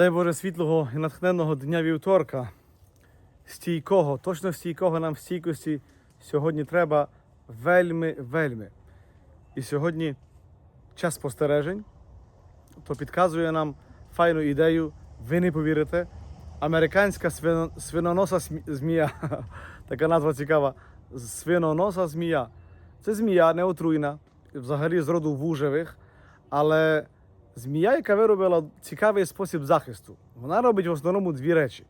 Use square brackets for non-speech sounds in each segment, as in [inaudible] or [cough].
Дай Боже світлого і натхненного дня вівторка. Стійкого, точно стійкого нам в стійкості сьогодні треба вельми, вельми. І сьогодні час спостережень, то підказує нам файну ідею, ви не повірите. Американська свино- свиноноса змія. [laughs] Така назва цікава. Свиноноса змія. Це змія не отруйна, взагалі з роду вужевих, але змія, яка виробила цікавий спосіб захисту. Вона робить в основному дві речі.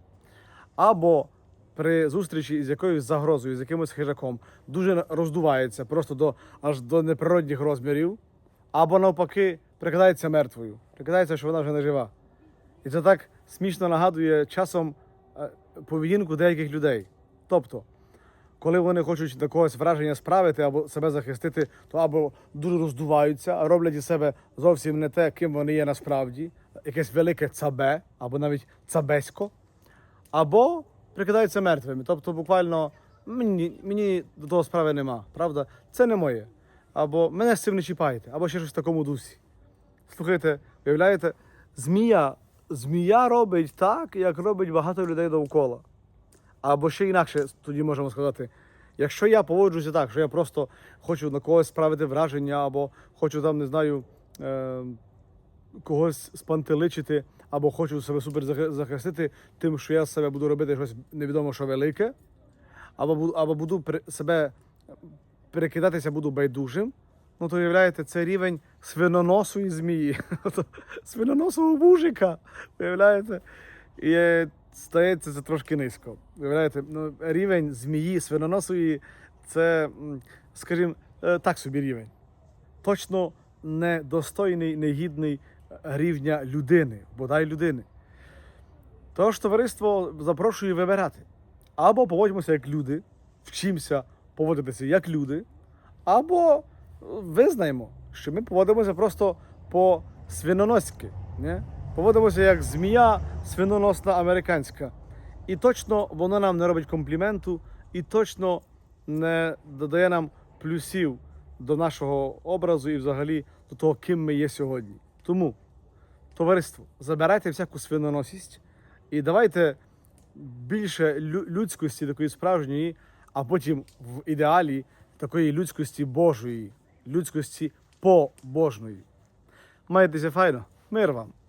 Або при зустрічі з якоюсь загрозою, з якимось хижаком, дуже роздувається просто до аж до неприродних розмірів, або навпаки, прикидається мертвою, прикидається, що вона вже не жива. І це так смішно нагадує часом е, поведінку деяких людей. Тобто, коли вони хочуть до когось враження справити або себе захистити, то або дуже роздуваються, роблять із себе зовсім не те, ким вони є насправді, якесь велике цабе, або навіть цабесько, або прикидаються мертвими. Тобто, буквально мені, мені до того справи нема, правда? Це не моє. Або мене з цим не чіпайте, або ще щось в такому дусі. Слухайте, уявляєте, змія, змія робить так, як робить багато людей довкола. Або ще інакше тоді можемо сказати, якщо я поводжуся так, що я просто хочу на когось справити враження, або хочу там, не знаю, е, когось спантеличити, або хочу себе супер захистити тим, що я з себе буду робити щось невідомо що велике, або, або буду себе перекидатися, буду байдужим. Ну, то уявляєте, це рівень свиноносої змії, Ото [laughs] свиноносого вужика. Уявляєте? І е, стається це трошки низько. Уявляєте, ну, рівень змії свиноносої це, скажімо, е, так собі рівень. Точно недостойний, негідний рівня людини, бодай людини. Тож товариство запрошує вибирати. Або поводимося як люди, вчимося поводитися як люди, або е, визнаємо, що ми поводимося просто по свиноноськи. Поводимося як змія свиноносна американська. І точно воно нам не робить компліменту, і точно не додає нам плюсів до нашого образу і взагалі до того, ким ми є сьогодні. Тому, товариство, забирайте всяку свиноносість і давайте більше людськості такої справжньої, а потім в ідеалі такої людськості Божої, людськості побожної. Маєтеся файно, мир вам!